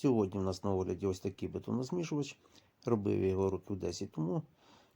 Сьогодні в нас на огляді ось такий бетонозмішувач. Робив його років 10 тому.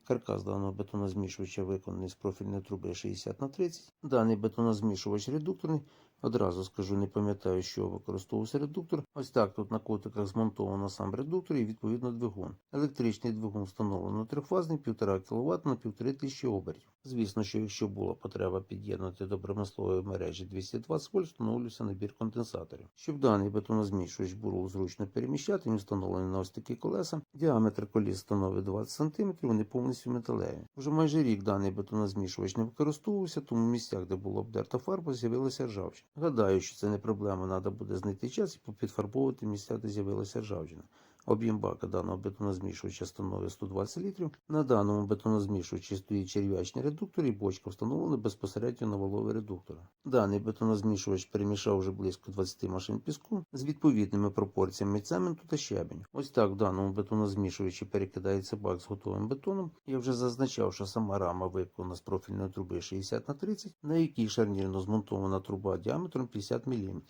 Каркас даного бетонозмішувача виконаний з профільної труби 60 на 30. Даний бетонозмішувач редукторний. Одразу скажу, не пам'ятаю, що використовувався редуктор. Ось так тут на котиках змонтовано сам редуктор і відповідно двигун. Електричний двигун встановлено трьохфазний 1,5 кВт на 1500 обертів. Звісно, що якщо була потреба під'єднати до промислової мережі 220 вольт, встановлюється набір конденсаторів. Щоб даний бетонозмішувач було зручно переміщати, він встановлений на ось такі колеса. Діаметр коліс становить 20 см, вони повністю металеві. Вже майже рік даний бетонозмішувач не використовувався, тому в місцях, де було обдерта фарба, з'явилася ржавчина. Гадаю, що це не проблема, треба буде знайти час і попідфарбовувати місця, де з'явилася ржавчина. Об'єм бака даного бетонозмішувача становить 120 літрів. На даному бетонозмішувачі стоїть черв'ячний редуктор і бочка встановлена безпосередньо на валовий редуктор. Даний бетонозмішувач перемішав вже близько 20 машин піску з відповідними пропорціями цементу та щебень. Ось так в даному бетонозмішувачі перекидається бак з готовим бетоном. Я вже зазначав, що сама рама виконана з профільної труби 60 на 30, на якій шарнірно змонтована труба діаметром 50 мм.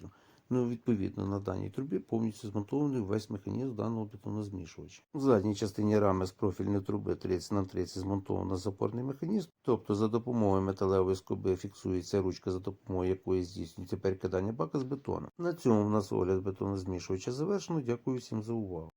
Ну, відповідно, на даній трубі повністю змонтований весь механізм даного бетонозмішувача. В задній частині рами з профільної труби 30 на 30 змонтовано запорний механізм, тобто за допомогою металевої скоби фіксується ручка, за допомогою якої здійснюється перекидання бака з бетону. На цьому в нас огляд бетонозмішувача завершено. Дякую всім за увагу.